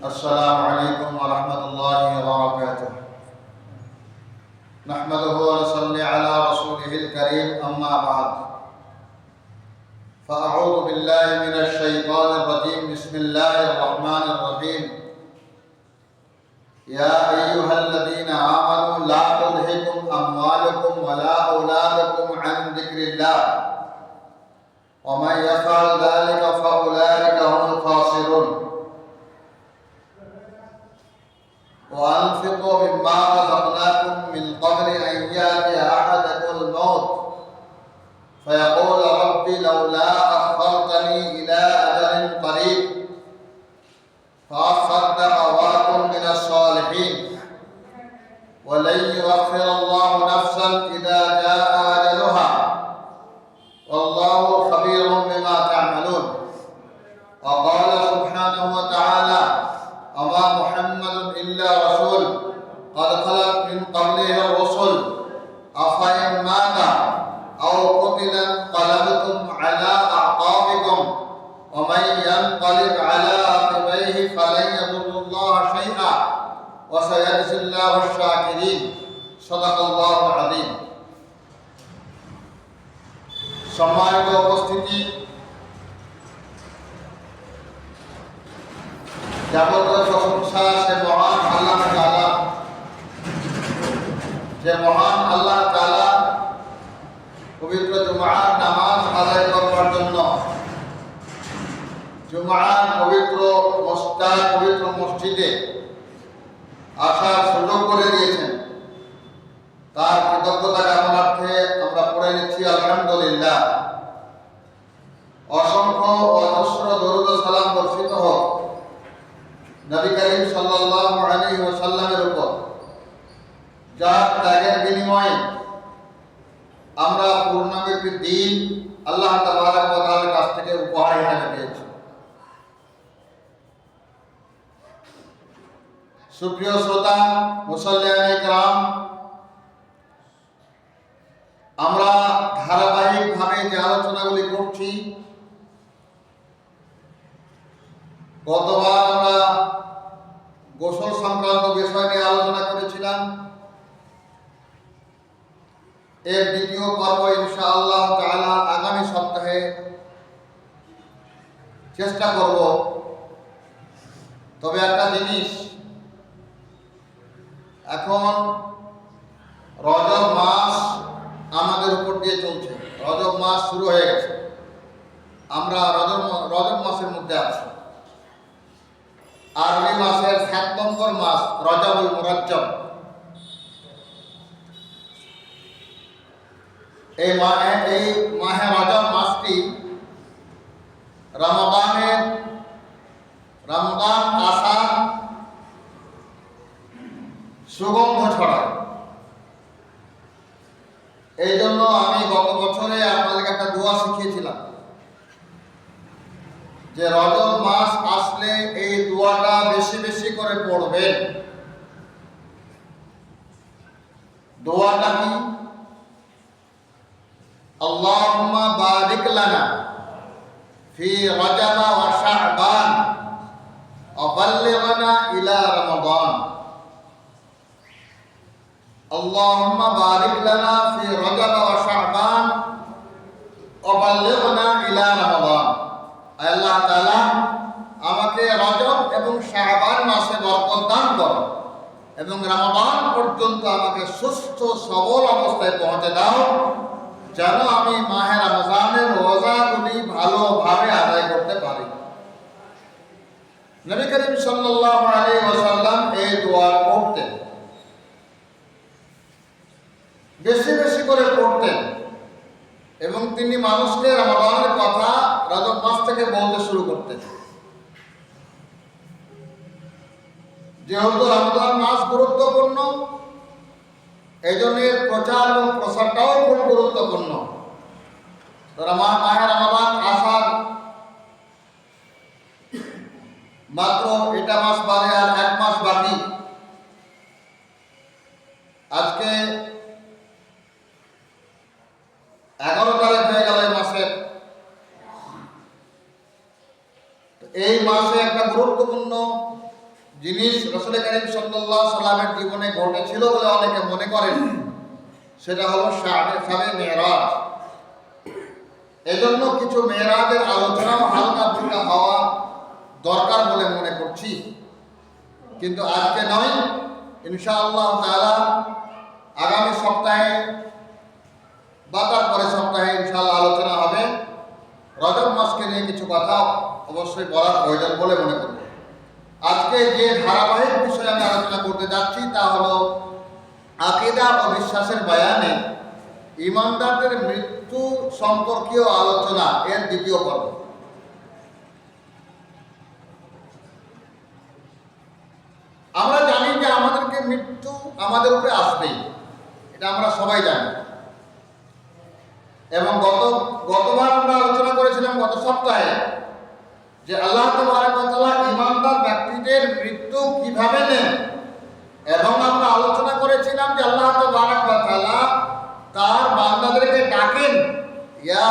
السلام عليكم ورحمة الله وبركاته. نحمده ونصلي على رسوله الكريم أما بعد. فأعوذ بالله من الشيطان الرجيم. بسم الله الرحمن الرحيم. يا أيها الذين آمنوا لا تلهكم أموالكم ولا أولادكم عن ذكر الله. ومن يفعل ذلك فأولئك هم الخاسرون. وأنفقوا مما رزقناكم من قبل أن يأتي أحدكم الموت. فيقول যে মহান আল্লাহ তাআলা পবিত্র জুমার নামাজ আদায় করবার জন্য জুমার পবিত্র মস্তার পবিত্র মসজিদে আসার সুযোগ করে দিয়েছেন। তার কৃতজ্ঞতা কামনার্থে আমরা পড়ে নিচ্ছি, আলহামদুলিল্লাহ। অসংখ্য অজস্র দরুদ সালাম বর্ষিত হোক। নবী করিম সাল্লাল্লাহু আলাইহি ওয়াসাল্লামের উপর যা ত্যাগের বিনিময়ে আমরা পূর্ণাঙ্গ দিন আল্লাহ তালার কাছ থেকে উপহার হিসেবে পেয়েছি সুপ্রিয় শ্রোতা, মুসল্লিয়ানি গ্রাম আমরা ধারাবাহিকভাবে যে আলোচনাগুলি করছি, গতবার আমরা গোসল সংক্রান্ত বিষয় নিয়ে আলোচনা করেছিলাম। এর দ্বিতীয় পর্ব ইনশাআল্লাহ তাআলা আগামী সপ্তাহে চেষ্টা করব। তবে একটা জিনিস, এখন রজব মাস আমাদের উপর দিয়ে চলছে। রজব মাস শুরু হয়ে গেছে। আমরা রজব রজব মাসের মধ্যে আছি। আরবি মাসের সাত নম্বর মাস রজবুল মুরাজ্জব এই এই মাহে রজব মাসটি রমদানের রমদান আসার সুগন্ধ ছড়ায়। এই জন্য আমি গত বছরে আপনাদেরকে একটা দোয়া শিখিয়েছিলাম যে রজব মাস আসলে এই দোয়াটা বেশি বেশি করে পড়বেন। দোয়াটা কি? আল্লাহুম্মা বারিক লানা ফি রজব ওয়া শাবান وبلغنا إلى رمضان اللهم بارك لنا في رجب وشعبان وبلغنا إلى رمضان আল্লাহ তাআলা আমাকে রজব এবং শাবান মাসে বরকত দান করো এবং রমাদান পর্যন্ত আমাকে সুস্থ সবল অবস্থায় পৌঁছে দাও যেন আমি মাহে রমজানের রোজাগুলি ভালোভাবে আদায় করতে পারি। নবী করিম সাল্লাল্লাহু আলাইহি ওয়াসাল্লাম এই দোয়া পড়তেন বেশি বেশি করে পড়তেন এবং তিনি মানুষকে রমাদানের কথা রজব মাস থেকে বলতে শুরু করতেন। যেহেতু রমজান মাস গুরুত্বপূর্ণ এই জন্যের প্রচার এবং প্রসারটাও খুব গুরুত্বপূর্ণ। রমা মাহে রমাদান আসার মাত্র এটা মাস বাদে আর এক মাস বাকি। আজকে এগারো তারিখ হয়ে গেল এই মাসের। এই মাসে একটা গুরুত্বপূর্ণ জিনিস রসুল করিম সাল্লাহ সাল্লামের জীবনে ঘটেছিল বলে অনেকে মনে করেন। সেটা হলো সাবে সাবে মেয়েরাজ। এজন্য কিছু মেয়েরাজের আলোচনাও হালকা ফুলকা হওয়া দরকার বলে মনে করছি। কিন্তু আজকে নয়, ইনশাআল্লাহ তাআলা আগামী সপ্তাহে বা তার পরের সপ্তাহে ইনশাআল্লাহ আলোচনা হবে। রজব মাসকে নিয়ে কিছু কথা অবশ্যই বলার প্রয়োজন বলে মনে করব। আজকে যে ধারাবাহিক বিষয়ে আমি আলোচনা করতে যাচ্ছি, তা হলো আকিদা ও বিশ্বাসের বয়ানে ইমানদারদের মৃত্যু সম্পর্কীয় আলোচনা এর দ্বিতীয় পর্ব। আমরা জানি যে আমাদেরকে মৃত্যু আমাদের উপরে আসবেই, এটা আমরা সবাই জানি। এবং গত, গতবার আমরা আলোচনা করেছিলাম গত সপ্তাহে যে আল্লাহ তাআলা ইমানদার ব্যক্তিদের মৃত্যু কীভাবে নেন? এবং আমরা আলোচনা করেছিলাম যে আল্লাহ তাআলা তার বান্দাদেরকে ডাকেন, ইয়া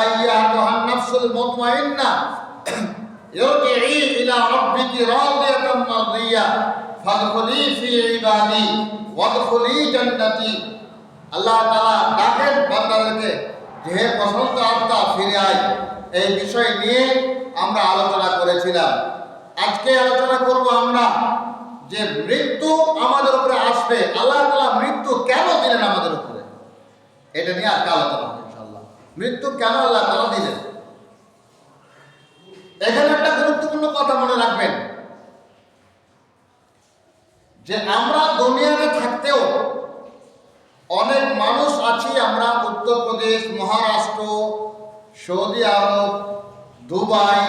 জান্নাতি। আল্লাহ ডাকেন বান্দাদেরকে যে হে পছন্দ আত্মা ফিরে আয়, এই বিষয় নিয়ে আমরা আলোচনা করেছিলাম। আজকে আলোচনা করব আমরা যে মৃত্যু আমাদের উপরে আসবে, আল্লাহ তাআলা মৃত্যু কেন দিলেন আমাদের উপরে? এটা নিয়ে আজকে আলোচনা হবে ইনশাআল্লাহ। মৃত্যু কেন আল্লাহ তাআলা দিলেন? এখানে একটা গুরুত্বপূর্ণ কথা মনে রাখবেন। যে আমরা দুনিয়াতে থাকতেও অনেক মানুষ আছি আমরা Uttar Pradesh Maharashtra Saudi Arab Dubai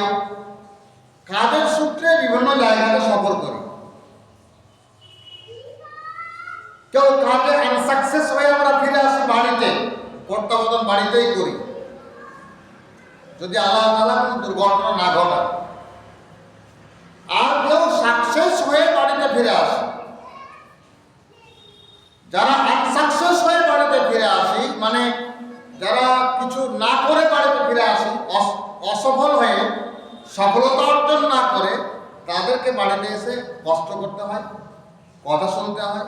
কাজের সূত্রে বিভিন্ন জায়গাতে সফর করি। কেউ কাজে আনসাকসেস হয়ে আমরা ফিরে আসি বাড়িতে। প্রত্যাবর্তন বাড়িতেই করি। যদি আল্লাহ তালা কোনো দুর্ঘটনা না ঘটায় আর কেউ সাকসেস হয়ে বাড়িতে ফিরে আসে, যারা আনসাকসেস হয়ে বাড়িতে ফিরে আসি মানে যারা কিছু না করে বাড়িতে ফিরে আসে অসফল হয়ে সফলতা অর্জন না করে, তাদেরকে বাড়িতে এসে কষ্ট করতে হয়, কথা শুনতে হয়,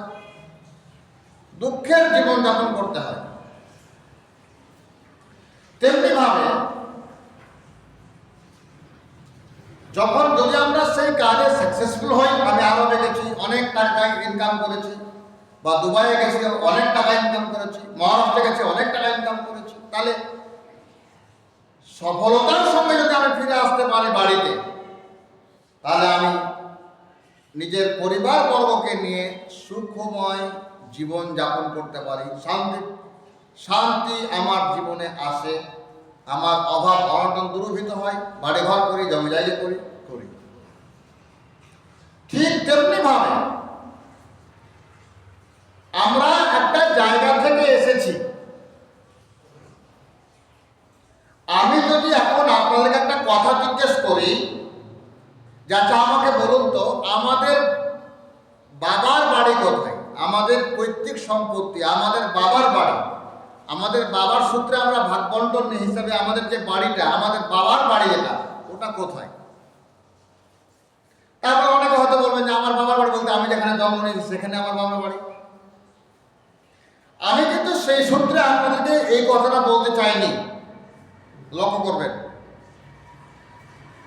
দুঃখের জীবনযাপন করতে হয়। তেমনি ভাবে যখন যদি আমরা সেই কাজে সাকসেসফুল হই, আমি আরবে গেছি অনেক টাকা ইনকাম করেছি, বা দুবাইয়ে গেছি, অনেক টাকা ইনকাম করেছি, মহারাষ্ট্রে গেছি, অনেক টাকা ইনকাম করেছি তাহলে সফলতার সঙ্গে যদি আমি ফিরে আসতে পারি বাড়িতে, তাহলে আমি নিজের পরিবার বর্গকে নিয়ে সুখময় জীবন যাপন করতে পারি। শান্তি শান্তি আমার জীবনে আসে, আমার অভাব অনটন দূরভূত হয় বাড়ি ঘর করি জমি জায়গা করি করি। ঠিক তেমনি ভাবে আমরা একটা জায়গা থেকে এসেছি আমি যদি এখন আপনাদেরকে একটা কথা জিজ্ঞেস করি যাতে আমাকে বলুন তো, আমাদের বাবার বাড়ি কোথায়? আমাদের পৈতৃক সম্পত্তি, আমাদের বাবার বাড়ি। আমাদের বাবার সূত্রে আমরা ভাগ বন্টন হিসাবে আমাদের যে বাড়িটা, আমাদের বাবার বাড়ি এটা, ওটা কোথায়? তারপর অনেকে হয়তো বলবেন যে আমার বাবার বাড়ি বলতে আমি যেখানে জন্ম নিয়েছি, সেখানে আমার বাবার বাড়ি। আমি কিন্তু সেই সূত্রে আপনাদেরকে এই কথাটা বলতে চাইনি। লক্ষ্য করবেন।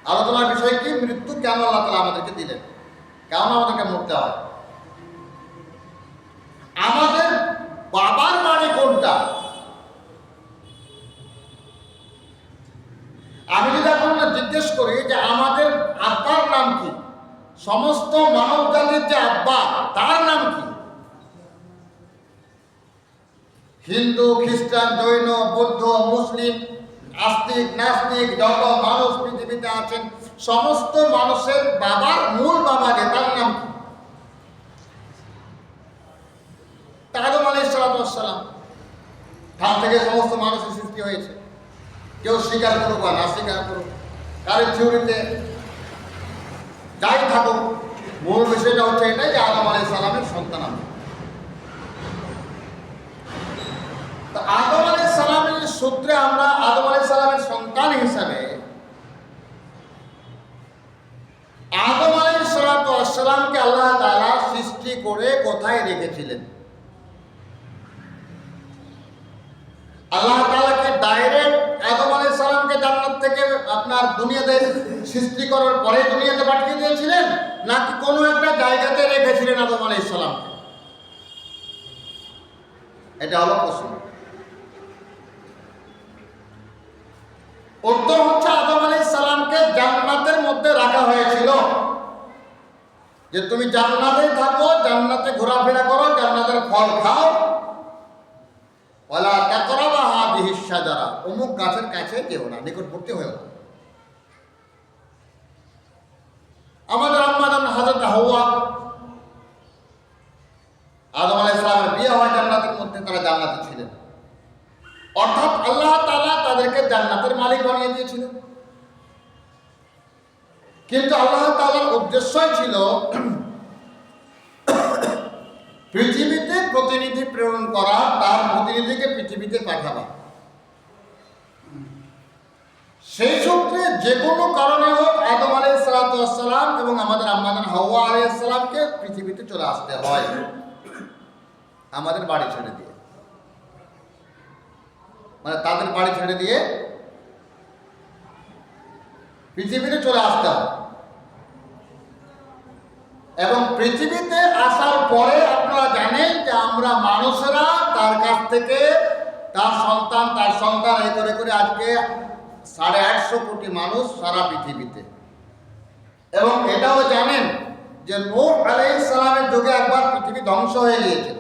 আলোচনার বিষয় কি? মৃত্যু কেন আল্লাহ তালা আমাদেরকে দিলেন? কেন আমাদেরকে মরতে হয়? আমাদের বাবার বাড়ি কোনটা? আমি যদি এখন জিজ্ঞেস করি যে আমাদের আব্বার নাম কি? সমস্ত মানব জাতির যে আব্বা, তার নাম কি? হিন্দু, খ্রিস্টান, জৈন, বৌদ্ধ, মুসলিম আস্তিক, নাস্তিক, যত মানুষ পৃথিবীতে আছেন, সমস্ত মানুষের বাবার মূল বাবা যে তার নাম সালাম। তার থেকে সমস্ত মানুষের সৃষ্টি হয়েছে। কেউ স্বীকার করুক বা না স্বীকার করুক, কারের থিওরিতে যাই থাকুক, মূল বিষয়টা হচ্ছে এটাই যে আদম আলাই সালামের সন্তান আদম আলাই সালামের সূত্রে আমরা আদম আলাই সালামের সন্তান হিসাবে আদম আলাই সালামকে আল্লাহ করে কোথায় রেখেছিলেন? আল্লাহ তাআলাকে ডাইরেক্ট আদম আলাইহিস সালামকে জান্নাত থেকে আপনার দুনিয়াতে সৃষ্টি করার পরে দুনিয়াতে পাঠিয়ে দিয়েছিলেন? নাকি কোনো একটা জায়গাতে রেখেছিলেন আদম আলাইহিস সালামকে? এটা হলো প্রশ্ন। উত্তর হচ্ছে আদম আলাইহিস সালামকে জান্নাতের মধ্যে রাখা হয়েছিল। যে তুমি জান্নাতে থাকো, জান্নাতে ঘোরাফেরা করো, জান্নাতের ফল খাও। ওয়ালা তাকরাবা হাদিহি শাজারা। অমুক গাছের কাছে যেও না, নিকটবর্তী হয়েও না। আমাদের আম্মাদান হাজরত হাওয়া, আদম আলাইহিস সালামের বিয়ে হয় জান্নাতের মধ্যে, তারা জান্নাতে অর্থাৎ আল্লাহ তালা তাদেরকে জান্নাতের মালিক বানিয়ে দিয়েছিলেন। কিন্তু আল্লাহ তালার উদ্দেশ্যই ছিল পৃথিবীতে প্রতিনিধি প্রেরণ করা, তার প্রতিনিধিকে পৃথিবীতে পাঠাবা সেই সূত্রে যে কোনো কারণে হোক আদম আলাইহিস সালাম এবং আমাদের আম্মাদান হাওয়া আলাইহিস সালামকে পৃথিবীতে চলে আসতে হয়। আমাদের বাড়ি ছেড়ে দিয়ে। মানে তাদের বাড়ি ছেড়ে দিয়ে পৃথিবীতে চলে আসতে হবে। এবং পৃথিবীতে আসার পরে আপনারা জানেন যে আমরা মানুষেরা তার কাছ থেকে তার সন্তান তার সন্তান এই করে করে আজকে সাড়ে আটশো কোটি মানুষ সারা পৃথিবীতে। এবং এটাও জানেন যে নূহ আলাইহিস সালামের যুগে একবার পৃথিবী ধ্বংস হয়ে গিয়েছিল।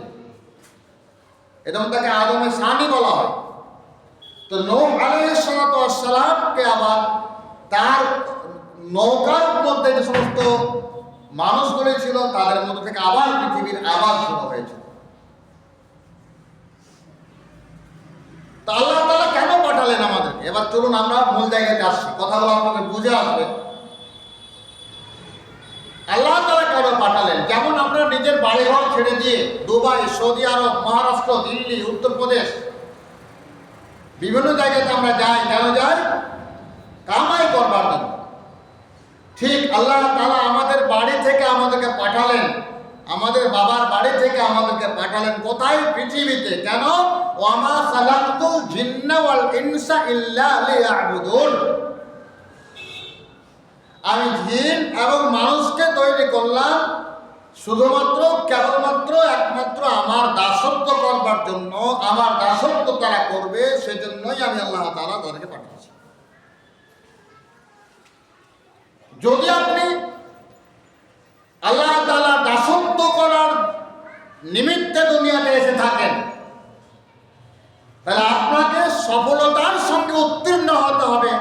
এবং তাকে আদমের সানি বলা হয়। তো নূহ আলাইহিস সালামকে আবার তার নৌকার মধ্যে যে সমস্ত মানুষগুলি ছিল, তাদের মধ্যে থেকে আবার পৃথিবীর আবার শুরু হয়েছিল। তা আল্লাহ তালা কেন পাঠালেন আমাদেরকে? এবার চলুন আমরা মূল জায়গাতে আসছি কথাগুলো আপনাদের বুঝে আসবে। আল্লাহ তালা কেন পাঠালেন? যেমন আমরা নিজের বাড়িঘর ছেড়ে দিয়ে Dubai, Saudi Arab, Maharashtra, Delhi, Uttar Pradesh বিভিন্ন জায়গাতে আমরা যাই, কেন যাই? কামাই করবার জন্য। ঠিক আল্লাহ তালা আমাদের বাড়ি থেকে আমাদেরকে পাঠালেন। আমাদের বাবার বাড়ি থেকে আমাদেরকে পাঠালেন কোথায়? পৃথিবীতে। কেন? ওয়ামা খালাকতুল জিন্না ওয়াল ইনসা ইল্লা লিয়াবুদুন। আমি জিন এবং মানুষকে তৈরি করলাম শুধুমাত্র, কেবলমাত্র একমাত্র আমার দাসত্ব করবার জন্য, আমার দাসত্ব তারা করবে, সেজন্যই আমি আল্লাহ তাআলা তাদেরকে পাঠিয়েছি। যদি আপনি আল্লাহ তাআলা দাসত্ব করার নিমিত্তে দুনিয়াতে এসে থাকেন, তাহলে আপনাকে সফলতার সঙ্গে উত্তীর্ণ হতে হবে।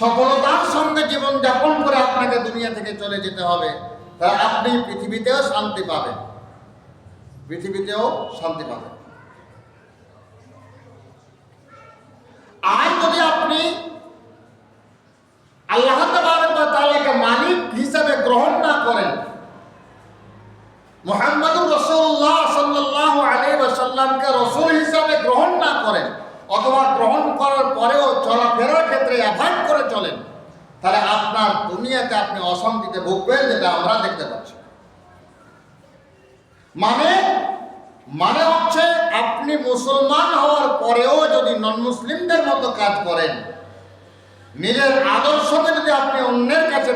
সফলতার সঙ্গে জীবন যাপন করে আপনাকে দুনিয়া থেকে চলে যেতে হবে। তাহলে আপনি পৃথিবীতেও শান্তি পাবেন। পৃথিবীতেও শান্তি পাবেন। আর যদি আপনি আল্লাহ তাআলাকে মালিক হিসাবে গ্রহণ না করেন, মোহাম্মদুর রসুল্লাহ সাল্লাহ আলী সাল্লামকে রসুল হিসাবে গ্রহণ না করেন, অথবা গ্রহণ করার পরেও চলাফেরার ক্ষেত্রে অ্যাভয়েড করে চলেন তাহলে আপনার দুনিয়াতে আপনি অশান্তিতে ভুগবেন যেটা আমরা দেখতে পাচ্ছি। মানে মানে হচ্ছে আপনি মুসলমান হওয়ার পরেও যদি নন মুসলিমদের মতো কাজ করেন, নিজের আদর্শকে যদি আপনি অন্যের কাছে,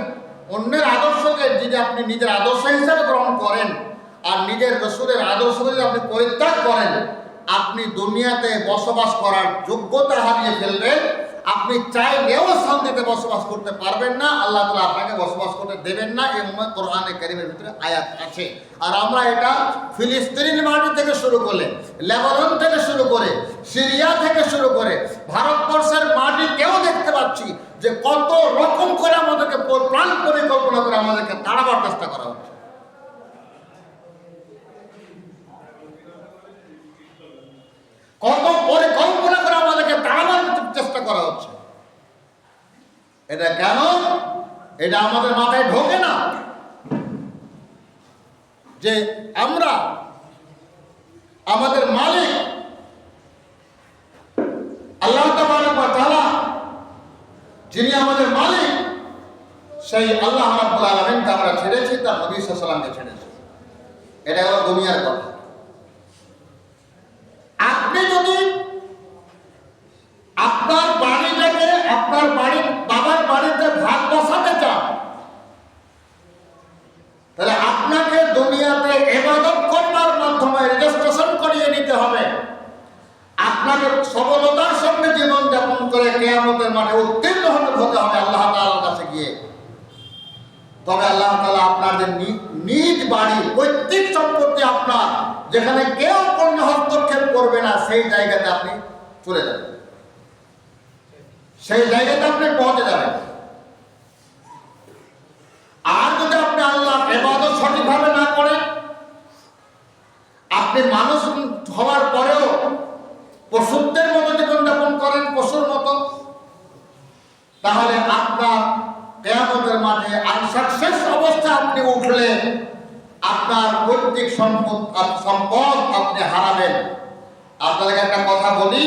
অন্যের আদর্শকে যদি আপনি নিজের আদর্শ হিসাবে গ্রহণ করেন আর নিজের রসুলের আদর্শকে যদি আপনি পরিত্যাগ করেন, আপনি দুনিয়াতে বসবাস করার যোগ্যতা হারিয়ে ফেলবেন আপনি চাইলেও শান্তিতে বসবাস করতে পারবেন না, আল্লাহ তালা আপনাকে বসবাস করতে দেবেন না, এই কোরআনে কারিমের ভিতরে আয়াত আছে। আর আমরা এটা ফিলিস্তিন মাটি থেকে শুরু করলে লেবানন থেকে শুরু করে, সিরিয়া থেকে শুরু করে, ভারতবর্ষের মাটি কেউ দেখতে পাচ্ছি যে কত রকম করে আমাদেরকে প্রাণ পরিকল্পনা করে আমাদেরকে তাড়াবার চেষ্টা করা হচ্ছে। কত পরিকল্পনা করে আমাদেরকে তাড়াবার চেষ্টা করা হচ্ছে। এটা কেন? এটা আমাদের মাথায় ঢোকে না। যে আমরা, আমাদের মালিক, আল্লাহ তাআলা, যিনি আমাদের মালিক, সেই আল্লাহ আলামিনকে আমরা ছেড়েছি, তার নবী সাল্লাল্লাহু আলাইহি ছেড়েছি। এটা হলো দুনিয়ার কথা। আপনি যদি আপনার বাড়িটাকে আপনার বাড়ির বাবার বাড়িতে ভাগ বসাতে চান তাহলে আপনাকে দুনিয়াতে এবাদত করবার মাধ্যমে রেজিস্ট্রেশন করিয়ে নিতে হবে আপনাকে সফলতার সঙ্গে জীবন যাপন করে কেয়ামতের মাঠে উত্তীর্ণ হতে হতে হবে আল্লাহ তাআলার কাছে গিয়ে তবে আল্লাহ তাআলা আপনার যে নি- নিজ বাড়ি পৈতৃক সম্পত্তি আপনার যেখানে কেউ কোনো হস্তক্ষেপ করবে না সেই জায়গাতে আপনি চলে যাবেন সেই জায়গাতে আপনি পৌঁছে যাবেন। আর যদি আপনি আল্লাহ এবাদত সঠিকভাবে না করেন, আপনি মানুষ হওয়ার পরেও পশুদের মতো জীবনযাপন করেন, পশুর মতো, তাহলে আপনার কেয়ামতের মাঠে আনসাকসেস অবস্থা আপনি উঠলে আপনার পৈতৃক সম্পদ সম্পদ আপনি হারাবেন আপনাদেরকে একটা কথা বলি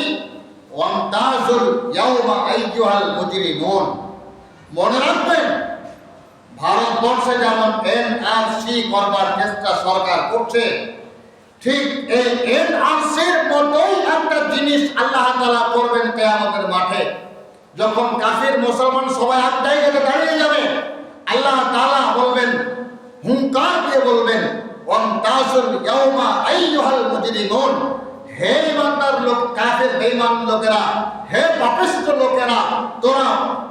মনে রাখবেন, ভারতবর্ষে যেমন এনআরসি করবার চেষ্টা সরকার করছে, ঠিক এই এনআরসির মতোই একটা জিনিস আল্লাহ তাআলা করবেন কিয়ামতের মাঠে। যখন কাফির মুসলমান সবাই এক জায়গাতে দাঁড়িয়ে যাবে, আল্লাহ তাআলা বলবেন, হুঙ্কার দিয়ে বলবেন ওয়ান্তাসুল ইয়াউমা আইয়ুহাল মুজরিমুন। হে ইমানদার লোক, কাফের, বেঈমান লোকেরা, হে পাপিষ্ঠ লোকেরা, তোরা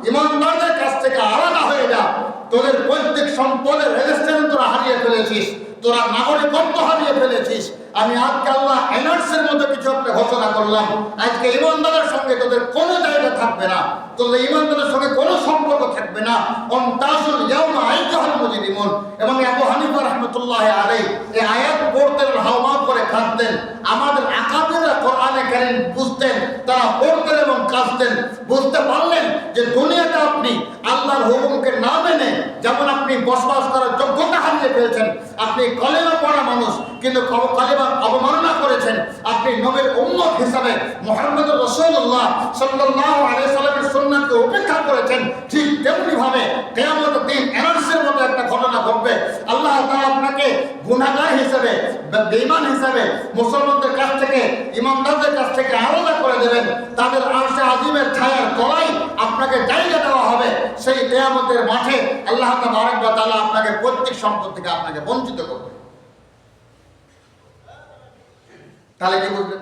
ইমানদারদের কাছ থেকে আলাদা হয়ে যা। তোদের পৈতৃক সম্পদের রেজিস্ট্রেশন তোরা হারিয়ে ফেলেছিস, তোরা নাগরিকত্ব হারিয়ে ফেলেছিস। আমি আজকে আল্লাহ এনআরসির মধ্যে কিছু একটা ঘোষণা করলাম। আজকে ইমানদারের সঙ্গে তোদের কোনো জায়গা থাকবে না। তোদের ইমানদারের সঙ্গে কোনো সম্পর্ক থাকবে না। অন্তাসুল ইয়াউমা আইয়াহুল মুজরিমুন। এবং আবু হানিফা রাহমাতুল্লাহ আলাইহি, এই আয়াত পড়তেন হাওমা করে কাঁদতেন আমাদের আকাবিরা কোরআনে কারীম বুঝতেন, তারা পড়তেন এবং কাঁদতেন। বুঝতে পারলেন যে দুনিয়াতে আপনি আল্লাহর হুকুমকে না মেনে যেমন আপনি বসবাস করার যোগ্যতা হারিয়ে ফেলছেন, আপনি কলেমা পড়া মানুষ, কিন্তু ক- কলেমার অবমাননা করেছেন। আপনি নবীর উম্মত হিসাবে মোহাম্মদ রসুল্লাহ সাল্লাল্লাহু আলাইহি সাল্লামের সুন্নাতকে উপেক্ষা করেছেন, ঠিক তেমনি ভাবে কিয়ামত দিন মতো একটা ঘটনা ঘটবে। আল্লাহ তাআলা আপনাকে গুনাহগার হিসেবে বে- বেঈমান হিসেবে মুসলমানদের কাছ থেকে, ইমানদারদের কাছ থেকে আলাদা করে দেবেন। তাদের আরশে আজিমের ছায়ার তলায় আপনাকে জায়গা দেওয়া হবে। সেই কিয়ামতের মাঠে আল্লাহ তাআলা আপনাকে প্রত্যেক সম্পদ থেকে আপনাকে বঞ্চিত করবে। তাহলে কি বুঝলেন?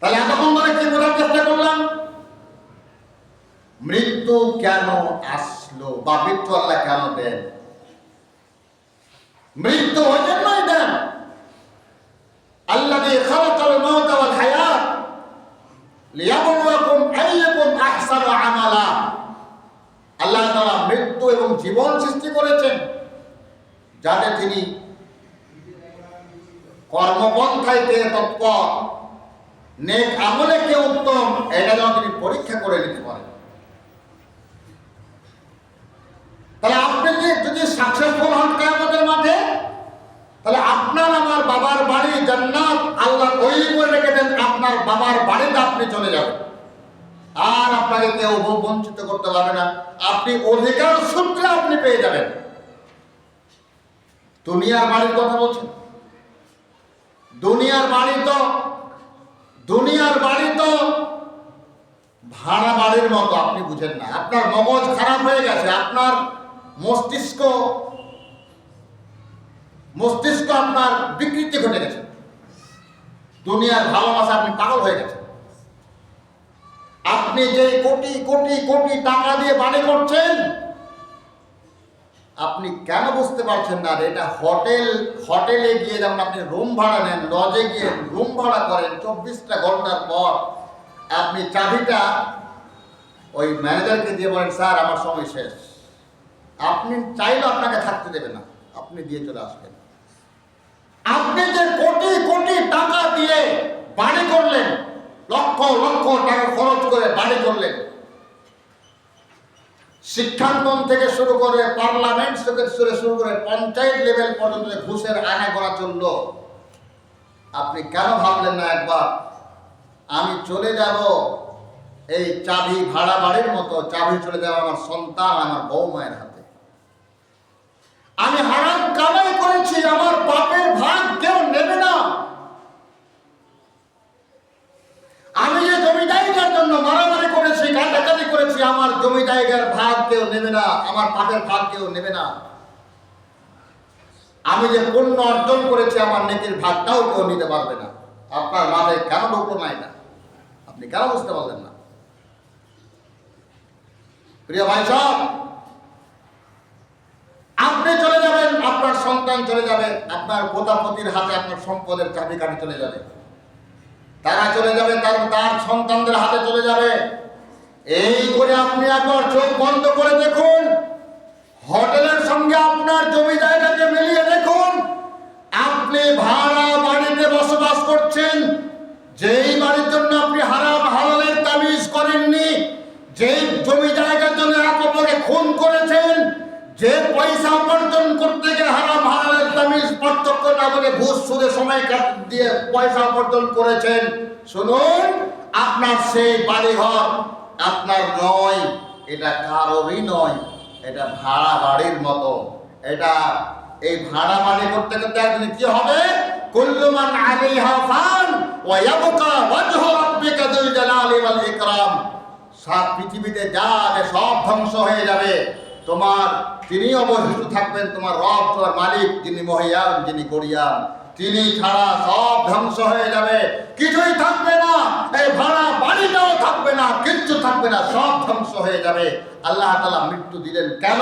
তাহলে এতক্ষণ ধরে কি বোঝার চেষ্টা করলাম? মৃত্যু কেন আসলো? বা মৃত্যু আল্লাহ কেন দেন? মৃত্যু ওই জন্যই দেন। আল্লাহ খালাকাল মাউত ওয়াল হায়াত লিয়াবলুয়াকুম আইয়াকুম আহসানু আমালা। আল্লাহ তাআলা মৃত্যু এবং জীবন সৃষ্টি করেছেন, যাতে তিনি কর্মপন্থায় কে তৎপর, নেক আমলে কে উত্তম, এটা যেন তিনি পরীক্ষা করে নিতে পারেন। তাহলে আপনি যদি সাকসেসফুল হন কেয়ামতের মাঠে, তাহলে আপনার আমার বাবার বাড়ি জান্নাত আল্লাহ তৈরি করে রেখে দেন, আপনার বাবার বাড়িতে আপনি চলে যাবেন। আর আপনাকে কেউ বঞ্চিত করতে পারবে না। আপনি অধিকার সূত্রে আপনি পেয়ে যাবেন। দুনিয়ার বাড়ির কথা বলছেন? দুনিয়ার বাড়ি তো, দুনিয়ার বাড়ি তো ভাড়া বাড়ির মতো, আপনি বুঝেন না। আপনার মগজ খারাপ হয়ে গেছে, আপনার মস্তিষ্ক মস্তিষ্ক আপনার বিকৃতি ঘটে গেছে। দুনিয়ার ভালোবাসা আপনি পাগল হয়ে গেছেন। আপনি যে কোটি কোটি কোটি টাকা দিয়ে বাড়ি করছেন, আপনি কেন বুঝতে পারছেন না এটা হোটেল, হোটেলে গিয়ে যেমন আপনি রুম ভাড়া নেন, লজে গিয়ে রুম ভাড়া করেন, চব্বিশটা ঘণ্টার পর আপনি চাবিটা ওই ম্যানেজারকে দিয়ে বলেন, স্যার, আমার সময় শেষ। আপনি চাইলেও আপনাকে থাকতে দেবে না। আপনি দিয়ে চলে আসবেন। আপনি যে কোটি কোটি টাকা দিয়ে বাড়ি করলেন, লক্ষ লক্ষ টাকা খরচ করে বাড়ি করলেন, শিক্ষাঙ্গন থেকে শুরু করে পার্লামেন্ট থেকে শুরু করে পঞ্চায়েত লেভেল পর্যন্ত ঘুষের আনা করা চলল, আপনি কেন ভাবলেন না একবার, আমি চলে যাব এই চাবি ভাড়া বাড়ির মতো, চাবি চলে যাবে আমার সন্তান, আমার বউ মায়ের হাতে। আমি হারাম কামাই করেছি, আমার পাপের ভাগ কেউ নেবে না। আমি যে জমি জায়গার জন্য মারামারি করেছি, কাটাকাটি করেছি, আমার জমি জায়গার ভাগ কেউ নেবে না, আমার পাপের ভাগ কেউ নেবে না। আমি যে পুণ্য অর্জন করেছি, আমার নেকির ভাগটাও কেউ নিতে পারবে না। আপনার মাথায় কেন ঢুকলো না? আপনি কেন বুঝতে পারলেন না? প্রিয় ভাই সব আপনি চলে যাবেন, আপনার সন্তান চলে যাবে, আপনার পোতাপতির হাতে আপনার সম্পদের চাবি কাঠি চলে যাবে। তারা চলে যাবে, তার তার সন্তানদের হাতে চলে যাবে। এই করে আপনি একবার চোখ বন্ধ করে দেখুন। হোটেলের সঙ্গে আপনার জমি জায়গাকে মিলিয়ে দেখুন। আপনি ভাড়া বাড়িতে বসবাস করছেন। যেই বাড়ির জন্য আপনি হারাম হালালের তামিজ করেননি, যেই জমি জায়গার জন্য এক অপরকে খুন করেছেন যে পয়সা উপার্জন করতে গিয়ে হারাম হালালের তামিজ পার্থক্য না বলে ঘুষ সুদে সময় দিয়ে পয়সা উপার্জন করেছেন, শুনুন, আপনার সেই বাড়ি বাড়িঘর, আপনার নয়, এটা কারোরই নয়, এটা ভাড়া বাড়ির মতো, এটা এই ভাড়া বাড়ি করতে করতে একদিন কি হবে? কুল্লুমান আলাইহা ফান, ওয়া ইয়াবকা ওয়াজহু রাব্বিকা যুল জালালি ওয়াল ইকরাম। সব পৃথিবীতে যা সব ধ্বংস হয়ে যাবে। তোমার তিনি অবশিষ্ট থাকবেন তোমার রব, তোমার মালিক, যিনি মহিয়ান যিনি করিয়ান তিনি ছাড়া সব ধ্বংস হয়ে যাবে। কিছুই থাকবে না। এই ভাড়া বাড়িটাও থাকবে না, কিচ্ছু থাকবে না, সব ধ্বংস হয়ে যাবে। আল্লাহ তালা মৃত্যু দিলেন। কেন?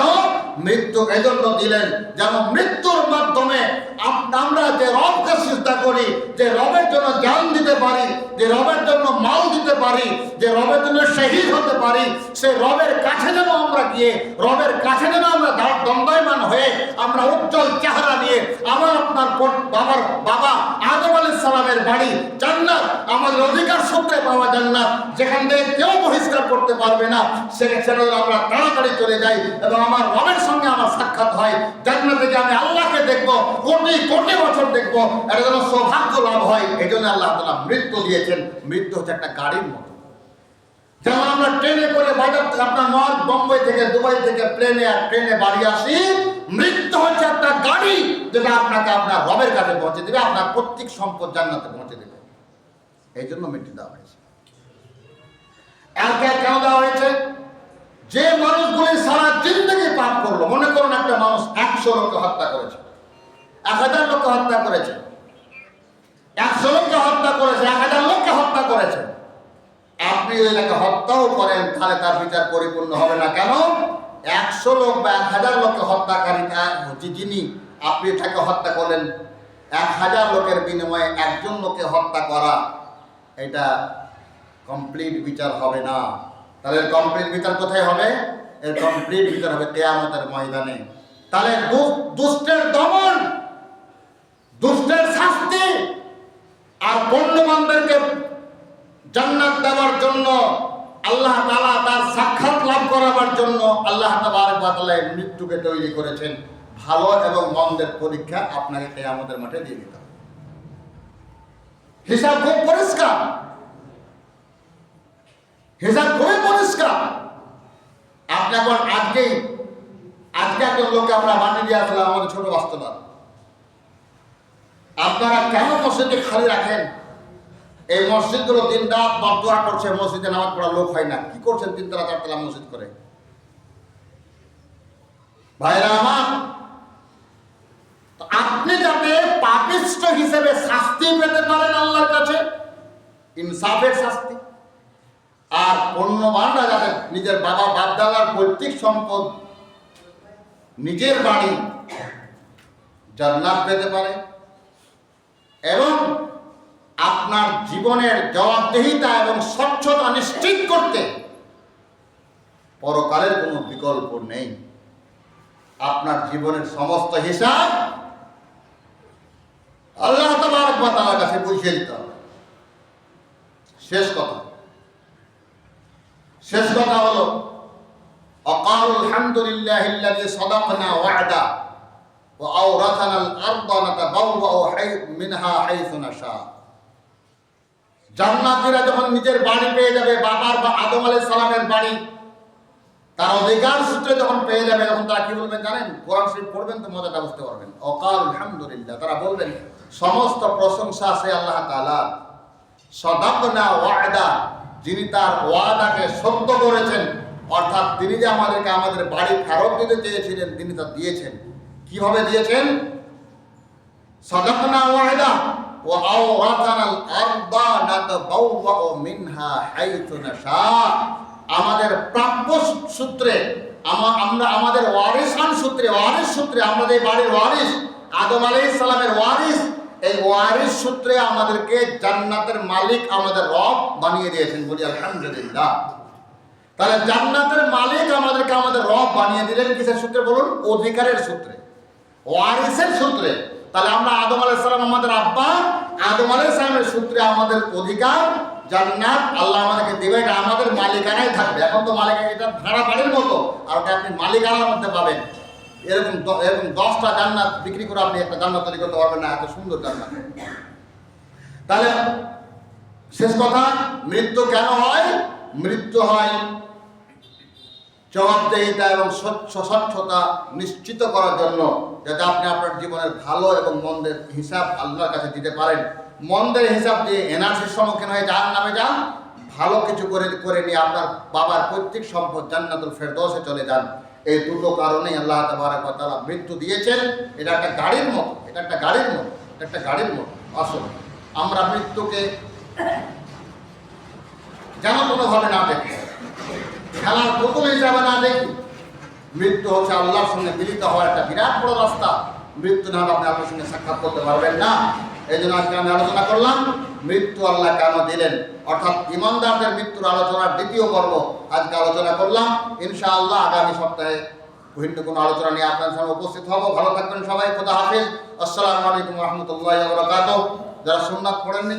মৃত্যু এজন্য দিলেন যেন মৃত্যুর মাধ্যমে আমরা যে রবকে চিন্তা করি, যে রবের জন্য জান দিতে পারি, যে রবের জন্য মাল দিতে পারি, যে রবের জন্য শহীদ হতে পারি, সে রবের কাছে যেন আমরা গিয়ে, রবের কাছে যেন আমরা দণ্ডায়মান হয়ে আমরা উজ্জ্বল চেহারা নিয়ে আমার আপনার বাবার বাবা আদম আলাইহিস সালামের বাড়ি, জান্নাত আমাদের অধিকার সূত্রে পাওয়া জান্নাত, যেখান থেকে কেউ বহিষ্কার করতে পারবে না সেখানে আমরা তাড়াতাড়ি চলে যাই এবং আমার রবের সঙ্গে আমার সাক্ষাৎ হয়। জান্নাতে গিয়ে আমি আল্লাহকে দেখব, কোটি কোটি বছর দেখব, এটা যেন সৌভাগ্য লাভ হয়। এই জন্য আল্লাহ তালা মৃত্যু দিয়েছেন। মৃত্যু হচ্ছে একটা গাড়ির মতো। যেমন আমরা ট্রেনে করে থেকে আপনার নর্থ বোম্বে থেকে দুবাই থেকে প্লেনে আর ট্রেনে বাড়ি আসি, মৃত্যু হচ্ছে একটা গাড়ি যেটা আপনাকে আপনার রবের কাছে পৌঁছে দেবে, আপনার প্রত্যেক সম্পদ জান্নাতে পৌঁছে দেবে। এই জন্য মৃত্যু দেওয়া হয়েছে। কেন দেওয়া হয়েছে? যে মানুষগুলি সারা জিন্দগি পাপ করল, মনে করুন একটা মানুষ একশো লোককে হত্যা করেছে, এক হাজার লোককে হত্যা করেছে, একশো লোককে হত্যা করেছে, এক হাজার লোককে হত্যা করেছে। আপনি ওই এলাকা হত্যাও করেন, তাহলে তার বিচার পরিপূর্ণ হবে না। কেন? একশো লোক বা এক হাজার লোককে হত্যাকারী যিনি আপনি তাকে হত্যা করলেন, এক হাজার লোকের বিনিময়ে একজন লোকে হত্যা করা, এটা কমপ্লিট বিচার হবে না। তাহলে কমপ্লিট বিচার কোথায় হবে? এর কমপ্লিট বিচার হবে কেয়ামতের ময়দানে। তাহলে দুষ্টের দমন, দুষ্টের শাস্তি আর পণ্যবানদেরকে জান্নাত দেওয়ার জন্য, আল্লাহ তালা তার সাক্ষাৎ লাভ করাবার জন্য আল্লাহ ওয়া মৃত্যুকে তৈরি করেছেন। ভালো এবং মন্দের পরীক্ষা আপনাকে আমাদের মাঠে দিয়ে দিতে হবে। হিসাব খুব পরিষ্কার। হিসাব খুবই পরিষ্কার। আপনি এখন আজকেই আজকে একজন লোককে আমরা বানিয়ে দিয়ে আসলাম আমাদের ছোট বাস্তবতা আপনারা কেন মসজিদে খালি রাখেন? এই মসজিদগুলো দিন রাত বদুয়া করছে, মসজিদে নামাজ পড়া লোক হয় না। কি করছেন তিনতলা চারতলা মসজিদ করে? ভাইরা আমার আপনি যাতে পাপিষ্ট হিসেবে শাস্তি পেতে পারেন আল্লাহর কাছে, ইনসাফের শাস্তি। আর পণ্যবানরা যাতে নিজের বাবা বাপদাদার পৈতৃক সম্পদ, নিজের বাড়ি জান্নাত পেতে পারে এবং আপনার জীবনের জবাবদেহিতা এবং স্বচ্ছতা নিশ্চিত করতে পরকালের কোনো বিকল্প নেই। আপনার জীবনের সমস্ত হিসাব আল্লাহ তাআলার কাছে বুঝিয়ে দিতে হবে। শেষ কথা। শেষ কথা হলো অকাল আলহামদুলিল্লাহ সদাকনা ওয়াদা وأورثنا الأرض نتبوأ حي- منها حيث نشاء জান্নাতীরা যখন নিজের বাড়ি পেয়ে যাবে বাবার বা আদম আলাইহিস সালামের বাড়ি তার অধিকার সূত্রে যখন পেয়ে যাবে তখন তারা কি বলবেন জানেন কোরআন শরীফ পড়বেন তো মজাটা বুঝতে পারবেন অকাল আলহামদুলিল্লাহ তারা বলবেন সমস্ত প্রশংসা সে আল্লাহ তাআলা সদাকনা ওয়াদা যিনি তার ওয়াদাকে সত্য করেছেন, অর্থাৎ তিনি যে আমাদেরকে আমাদের বাড়ি ফেরত দিতে চেয়েছিলেন, তিনি তা দিয়েছেন। কীভাবে দিয়েছেন? সদাকনা ওয়াদা ও আওরাতানাল আরদা নাতাবাওয়াউ মিনহা হাইতু নাশা। আমাদের প্রাপ্য সূত্রে, আমা- আমরা আমাদের ওয়ারিসান সূত্রে, ওয়ারিস সূত্রে আমাদের বাড়ির ওয়ারিস, আদম আলাইহিস সালামের ওয়ারিস এই ওয়ারিস সূত্রে আমাদেরকে জান্নাতের মালিক আমাদের রব বানিয়ে দিয়েছেন বলি আলহামদুলিল্লাহ। তাহলে জান্নাতের মালিক আমাদেরকে আমাদের রব বানিয়ে দিলেন কিসের সূত্রে বলুন? অধিকারের সূত্রে। ওয়ারিসের সূত্রে। তাহলে আমরা আদম আলাইহিস সালাম, আমাদের আব্বা আদম আলাইহিস সালামের সূত্রে আমাদের অধিকার, জান্নাত আল্লাহ আমাদেরকে দেবে আমাদের মালিকানায় থাকবে। এখন তো মালিক এটা ভাড়া বাড়ির মতো, আর ওটা আপনি মালিকানার মধ্যে পাবেন। এরকম এরকম দশটা জান্নাত বিক্রি করে আপনি একটা জান্নাত তৈরি করতে পারবেন না, এত সুন্দর জান্নাত। তাহলে শেষ কথা, মৃত্যু কেন হয়? মৃত্যু হয় জবাবদেহিতা এবং স্বচ্ছ, স্বচ্ছতা নিশ্চিত করার জন্য, যাতে আপনি আপনার জীবনের ভালো এবং মন্দের হিসাব আল্লাহর কাছে দিতে পারেন। মন্দের হিসাব দিয়ে এনার্জির সম্মুখীন হয়ে যান, নামে যান, ভালো কিছু করে করে নিয়ে আপনার বাবার পৈতৃক সম্পদ জান্নাতুল ফেরদৌসে চলে যান। এই দুটো কারণে আল্লাহ ওয়া মৃত্যু দিয়েছেন। এটা একটা গাড়ির মতো, এটা একটা গাড়ির মতো একটা গাড়ির মতো। আসলে আমরা মৃত্যুকে যেন কোনোভাবে না দেখি, খেলার পুতুল হিসাবে না দেখি, মৃত্যু হচ্ছে আল্লাহর সঙ্গে মিলিত হওয়ার একটা বিরাট বড় রাস্তা। মৃত্যু না হলে আপনি আপনার সঙ্গে সাক্ষাৎ করতে পারবেন না। এই জন্য আজকে আমি আলোচনা করলাম, মৃত্যু আল্লাহ কেন দিলেন? অর্থাৎ ইমানদারদের মৃত্যুর আলোচনার দ্বিতীয় পর্ব আজকে আলোচনা করলাম। ইনশাআল্লাহ আগামী সপ্তাহে ভিন্ন কোনো আলোচনা নিয়ে আপনার সামনে উপস্থিত হব। ভালো থাকবেন সবাই, খোদা হাফিজ। আসসালামু আলাইকুম রহমতুল্লাহ যারা সোমনাথ পড়েননি